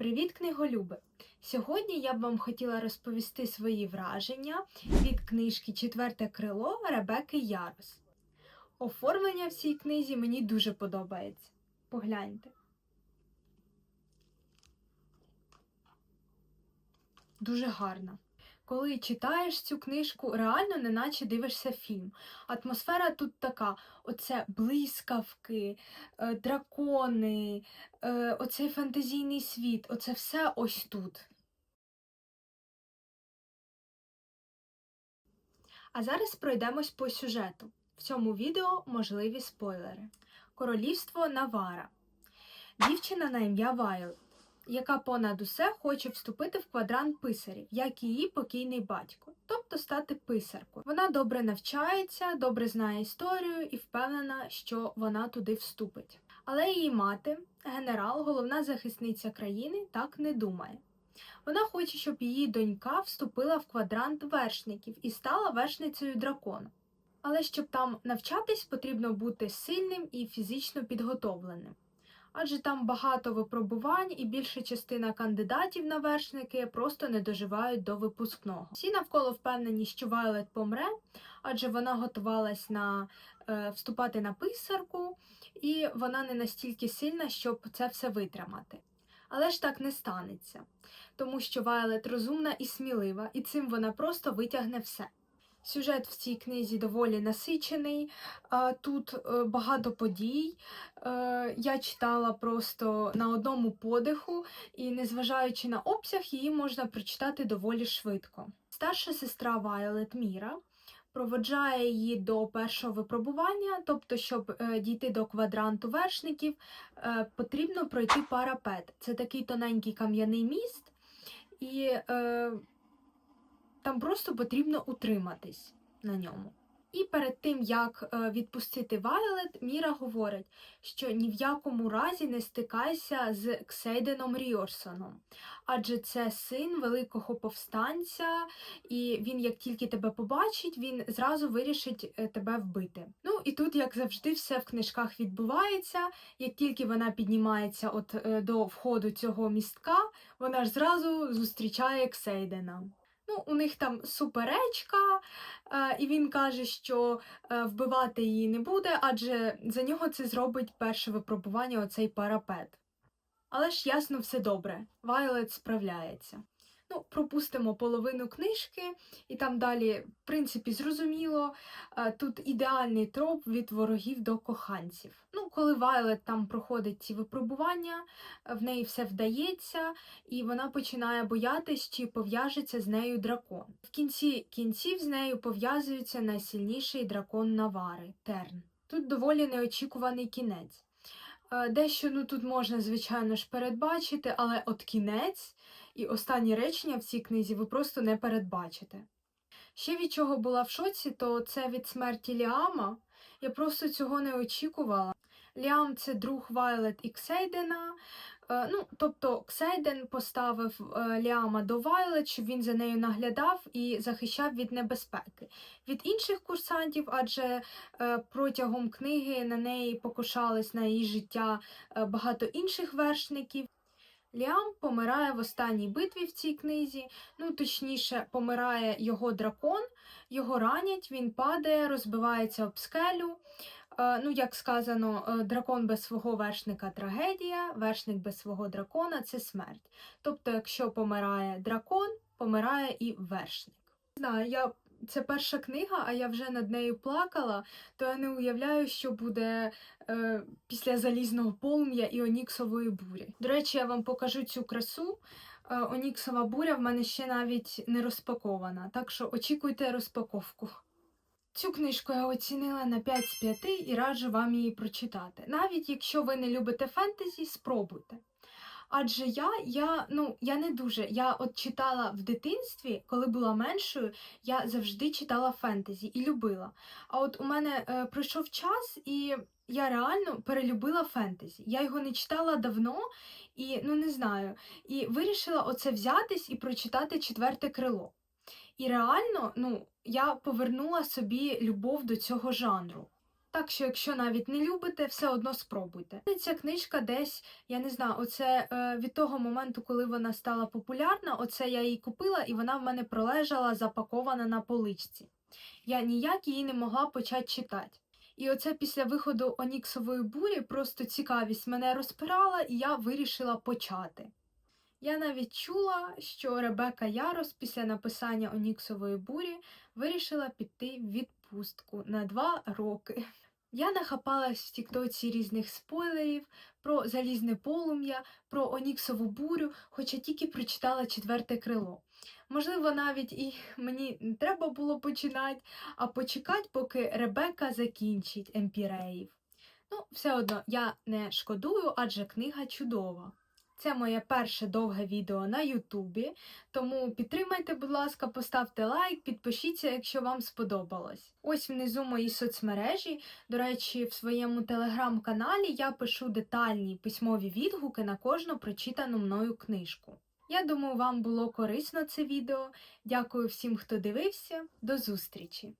Привіт, книголюби! Сьогодні я б вам хотіла розповісти свої враження від книжки Четверте крило Ребеки Ярос. Оформлення в цій книзі мені дуже подобається. Погляньте. Дуже гарно. Коли читаєш цю книжку, реально неначе дивишся фільм. Атмосфера тут така: оце блискавки, е, дракони, е, оцей фантазійний світ, оце все ось тут. А зараз пройдемось по сюжету. В цьому відео можливі спойлери. Королівство Навара. Дівчина на ім'я Вайлд, яка понад усе хоче вступити в квадрант писарів, як і її покійний батько, тобто стати писаркою. Вона добре навчається, добре знає історію і впевнена, що вона туди вступить. Але її мати, генерал, головна захисниця країни, так не думає. Вона хоче, щоб її донька вступила в квадрант вершників і стала вершницею дракона. Але щоб там навчатись, потрібно бути сильним і фізично підготовленим. Адже там багато випробувань, і більша частина кандидатів на вершники просто не доживають до випускного. Всі навколо впевнені, що Вайлет помре, адже вона готувалась на е, вступати на писарку, і вона не настільки сильна, щоб це все витримати. Але ж так не станеться, тому що Вайлет розумна і смілива, і цим вона просто витягне все. Сюжет в цій книзі доволі насичений, тут е, багато подій. Е, Я читала просто на одному подиху, і, незважаючи на обсяг, її можна прочитати доволі швидко. Старша сестра Вайлет Міра проводжає її до першого випробування, тобто, щоб е, дійти до квадранту вершників, потрібно пройти парапет. Це такий тоненький кам'яний міст, і там просто потрібно утриматись на ньому. І перед тим, як е, відпустити Вайлет, Міра говорить, що ні в якому разі не стикайся з Ксейденом Ріорсоном, адже це син великого повстанця, і він, як тільки тебе побачить, він зразу вирішить е, тебе вбити. Ну і тут, як завжди, все в книжках відбувається. Як тільки вона піднімається от е, до входу цього містка, вона ж зразу зустрічає Ксейдена. Ну, у них там суперечка, е, і він каже, що е, вбивати її не буде, адже за нього це зробить перше випробування оцей парапет. Але ж ясно все добре, Вайлет справляється. Ну, пропустимо половину книжки, і там далі, в принципі, зрозуміло, е, тут ідеальний троп від ворогів до коханців. Ну, коли Вайлет там проходить ці випробування, е, в неї все вдається, і вона починає боятись, чи пов'яжеться з нею дракон. В кінці кінців з нею пов'язується найсильніший дракон Навари Терн. Тут доволі неочікуваний кінець. Е, Дещо ну тут можна, звичайно ж, передбачити, але от кінець і останні речення в цій книзі ви просто не передбачите. Ще від чого була в шоці, то це від смерті Ліама. Я просто цього не очікувала. Ліам це друг Вайлет і Ксейдена. Е, Ну, тобто Ксейден поставив е, Ліама до Вайлет, щоб він за нею наглядав і захищав від небезпеки. Від інших курсантів, адже е, протягом книги на неї покушались на її життя багато інших вершників. Ліам помирає в останній битві в цій книзі, ну точніше, помирає його дракон, його ранять, він падає, розбивається об скелю. Е, Ну, як сказано, е, дракон без свого вершника трагедія, вершник без свого дракона це смерть. Тобто, якщо помирає дракон, помирає і вершник. Знаю, я це перша книга, а я вже над нею плакала, то я не уявляю, що буде е, після залізного полум'я і Оніксової бурі. До речі, я вам покажу цю красу. Е, Оніксова буря в мене ще навіть не розпакована, так що очікуйте розпаковку. Цю книжку я оцінила на 5 з 5 і раджу вам її прочитати. Навіть якщо ви не любите фентезі, спробуйте. Адже я, я, ну, я не дуже. Я от читала в дитинстві, коли була меншою, я завжди читала фентезі і любила. А от у мене е, пройшов час, і я реально перелюбила фентезі. Я його не читала давно і ну не знаю. І вирішила оце взятись і прочитати четверте крило. І реально, ну, я повернула собі любов до цього жанру. Так що, якщо навіть не любите, все одно спробуйте. Ця книжка десь, я не знаю, оце е, від того моменту, коли вона стала популярна, оце я її купила, і вона в мене пролежала запакована на поличці. Я ніяк її не могла почати читати. І оце після виходу Оніксової бурі просто цікавість мене розпирала, і я вирішила почати. Я навіть чула, що Ребека Ярос після написання Оніксової бурі вирішила піти в відпустку на два роки. Я нахапалась в Тіктоці різних спойлерів про залізне полум'я, про Оніксову бурю, хоча тільки прочитала четверте крило. Можливо, навіть і мені не треба було починати, а почекати, поки Ребека закінчить емпіреїв. Ну, все одно я не шкодую, адже книга чудова. Це моє перше довге відео на Ютубі, тому підтримайте, будь ласка, поставте лайк, підпишіться, якщо вам сподобалось. Ось внизу мої соцмережі. До речі, в своєму телеграм-каналі я пишу детальні письмові відгуки на кожну прочитану мною книжку. Я думаю, вам було корисно це відео. Дякую всім, хто дивився. До зустрічі!